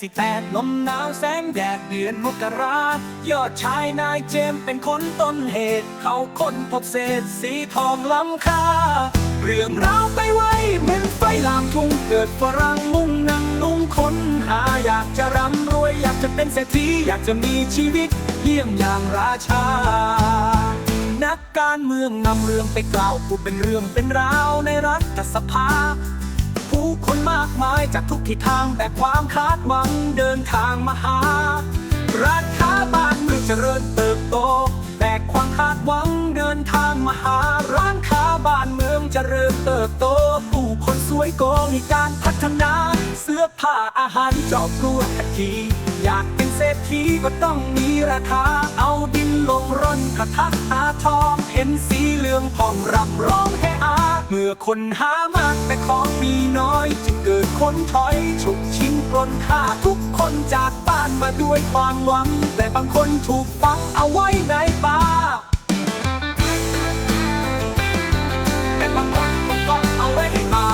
สิแตกลมหนาวแสงแดดเดือนมกรายอดชายนายเจมเป็นคนต้นเหตุ เขาค้นพบเศษสีทองล้ำค่า เรื่องราวไปไวเหมือนไฟลามทุ่งเกิดฝรั่งมุ่งนั่งนุ่งค้นหาอยากจะร่ำรวย อยากจะเป็นเศรษฐีอยากจะมีชีวิตเยี่ยมอย่างราชานักการเมืองนำเรื่องไปกล่าวพูดเป็นเรื่องเป็นราวในรัฐสภา ผู้คนมากมายจากทุกทิศทางแต่ความคาดหวังเดินทางมาหา ร้านค้าบ้านเมืองเจริญเติบโต แต่ความคาดหวังเดินทางมาหา ร้านค้าบ้านเมืองเจริญเติบโต ผู้คนสวยโกมีการพัฒนา เสื้อผ้าอาหารจอบรวดทันทีอยากเป็นเศรษฐีก็ต้องมีราคาเอาดินลงร่อนกระทักหาทองเห็นสีเหลืองผ่องรำร้องให้อา อคนหามากแต่ของมีน้อย จึงเกิดคนถอยฉุกชิงปล้นฆ่าทุกคนจากบ้านมาด้วยความหวัง แต่บางคนถูกฝังเอาไว้ในป่าแต่บางคนถูกฝังเอาไว้ในป่า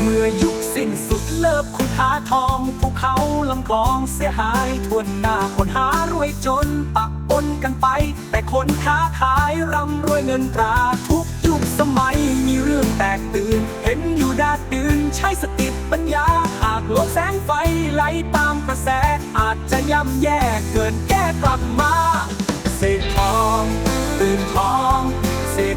เมื่อยุคสิ้นสุดเลิกขุดหาทองภูเขาลำคลองเสียหายทวนหน้าคนหารวยจนปัก นกันไป แต่คนค้าขายร่ำรวยเงินตราทุกยุคสมัยมีเรื่องแตกตื่น เห็นอยู่ดาดตื่นใช้สติปัญญา หากลบแสงไฟไหลตามกระแส อาจจะย่ำแย่เกินแก้กลับมา เศษทอง ตื่นทอง เศษ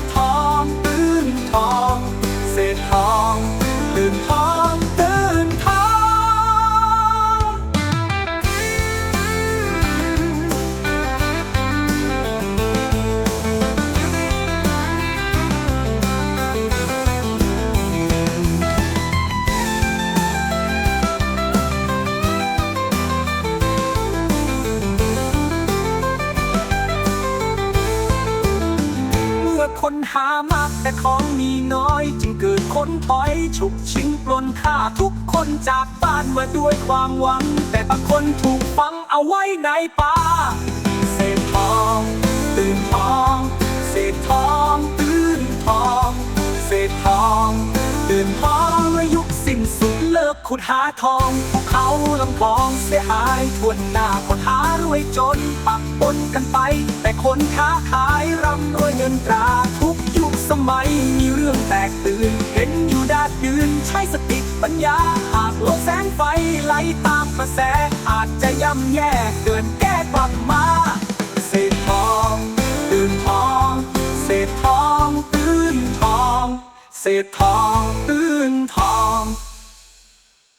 คนหามากแต่ของมีน้อย จึงเกิดคนถอยฉุกชิงปล้นฆ่าทุกคนจากบ้านมาด้วยความหวัง แต่บางคนถูกฝังเอาไว้ในป่า ขุดหาทองภูเขาลำคลองเสียหายทวนหน้าคนหารวยจนปักปนกันไป แต่คนค้าขายร่ำรวยเงินตราทุกยุคสมัยมีเรื่องแตกตื่น เห็นอยู่ดาดยืนใช้สติปัญญา หากโลกแสงไฟไหลตามกระแส อาจจะย่ำแย่เกินแก้กลับมาเศษทองตื่นทองเศษทองตื่นทองเศษทองตื่นทอง